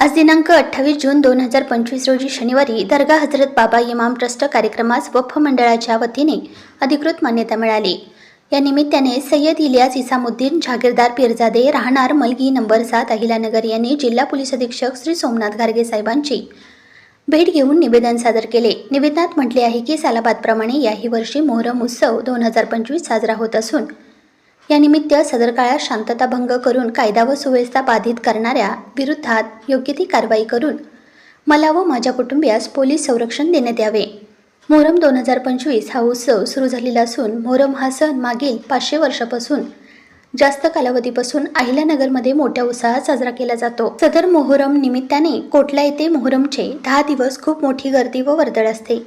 आज दिनांक अठ्ठावीस जून दोन हजार पंचवीस रोजी शनिवारी दर्गा हजरत बाबा इमाम ट्रस्ट कार्यक्रमास वफ मंडळाच्या वतीने अधिकृत मान्यता मिळाली. या निमित्ताने सय्यद इलियास इसामुद्दीन जागीरदार पिरजादे राहणार मलगी नंबर सात अहिलानगर यांनी जिल्हा पोलीस अधीक्षक श्री सोमनाथ घारगे साहेबांची भेट घेऊन निवेदन सादर केले. निवेदनात म्हटले आहे की सालाबादप्रमाणे याही वर्षी मोहरम उत्सव दोन हजार पंचवीस साजरा होत असून यानिमित्त सदर काळात शांतताभंग करून कायदा व सुव्यवस्था बाधित करणाऱ्या विरुद्धात योग्य ती कारवाई करून मला व माझ्या कुटुंबियास पोलीस संरक्षण देण्यात यावे. मोहरम दोन हजार पंचवीस हा उत्सव सुरू झालेला असून मोहरम हा सण मागील पाचशे वर्षापासून जास्त कालावधीपासून अहिल्यानगरमध्ये मोठ्या उत्साहात साजरा केला जातो. सदर मोहरम निमित्ताने कोटला येथे मोहरमचे दहा दिवस खूप मोठी गर्दी व वर्दळ असते.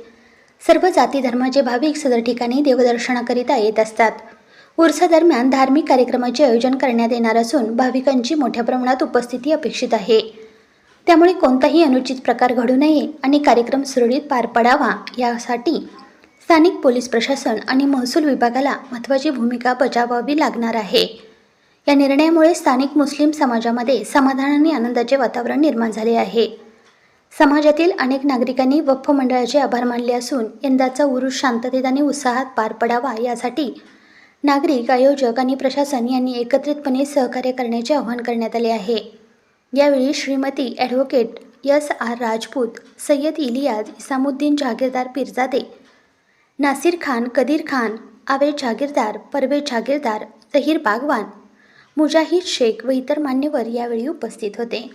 सर्व जाती धर्माचे भाविक सदर ठिकाणी देवदर्शनाकरिता येत असतात. उर्सादरम्यान धार्मिक कार्यक्रमाचे आयोजन करण्यात येणार असून भाविकांची मोठ्या प्रमाणात उपस्थिती अपेक्षित आहे. त्यामुळे कोणताही अनुचित प्रकार घडू नये आणि कार्यक्रम सुरळीत पार पडावा यासाठी स्थानिक पोलीस प्रशासन आणि महसूल विभागाला महत्त्वाची भूमिका बजावावी लागणार आहे. या निर्णयामुळे स्थानिक मुस्लिम समाजामध्ये समाधान आणि आनंदाचे वातावरण निर्माण झाले आहे. समाजातील अनेक नागरिकांनी वक्फ मंडळाचे आभार मानले असून यंदाचा उरुष शांततेत आणि उत्साहात पार पडावा यासाठी नागरिक आयोजक आणि प्रशासन यांनी एकत्रितपणे सहकार्य करण्याचे आवाहन करण्यात आले आहे. यावेळी Shrimati advocate S R Rajput Sayyad Iliyaz Isamuddin Jahagirdar Pirzade Nasir Khan Kadir Khan आवे जहागीरदार परवेज जहागीरदार जहीर बागवान मुजाहिद शेख व इतर मान्यवर यावेळी उपस्थित होते.